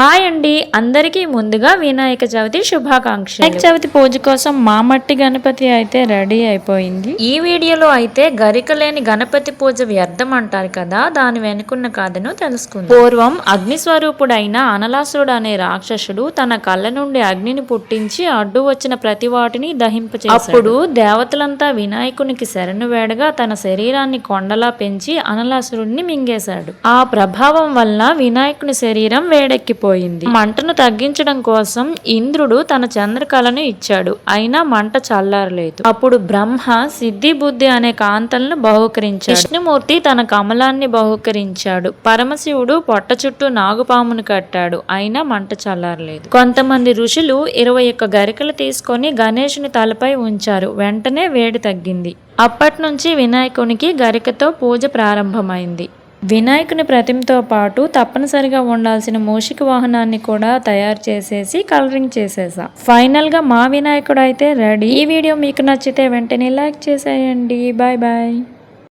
Hi అండి. అందరికీ ముందుగా వినాయక చవితి శుభాకాంక్షలు. వినాయక చవితి పూజ కోసం మా మట్టి గణపతి అయితే రెడీ అయిపోయింది. ఈ వీడియోలో అయితే గరిక లేని గణపతి పూజ వ్యర్థం అంటారు కదా దాని వెనుకున్న కథను తెలుసుకుందాం. పూర్వం అగ్ని స్వరూపుడైన అనలాసురుడు అనే రాక్షసుడు తన కళ్ళ నుండి అగ్నిని పుట్టించి అడ్డు వచ్చిన ప్రతి వాటిని దహింపచేశాడు అప్పుడు దేవతలంతా వినాయకునికి శరణు వేడగా తన శరీరాన్ని కొండలా పెంచి అనలాసురుడిని మింగేశాడు. ఆ ప్రభావం వల్ల వినాయకుని శరీరం పోయింది. మంటను తగ్గించడం కోసం ఇంద్రుడు తన చంద్రకళను ఇచ్చాడు. అయినా మంట చల్లారలేదు. అప్పుడు బ్రహ్మ సిద్ధి బుద్ధి అనే కాంతలను బహుకరించాడు. విష్ణుమూర్తి తన కమలాన్ని బహుకరించాడు. పరమశివుడు పొట్ట చుట్టూ నాగుపామును కట్టాడు. అయినా మంట చల్లారలేదు. కొంతమంది ఋషులు ఇరవై ఒక్క గరికలు తీసుకొని గణేషుని తలపై ఉంచారు. వెంటనే వేడి తగ్గింది. అప్పటి నుంచి వినాయకునికి గరికతో పూజ ప్రారంభమైంది. వినాయకుని ప్రతిమతో పాటు తప్పనిసరిగా ఉండాల్సిన మూషిక వాహనాన్ని కూడా తయారు చేసేసి కలరింగ్ చేసేసా. ఫైనల్గా మా వినాయకుడు అయితే రెడీ. ఈ వీడియో మీకు నచ్చితే వెంటనే లైక్ చేసేయండి. Bye bye.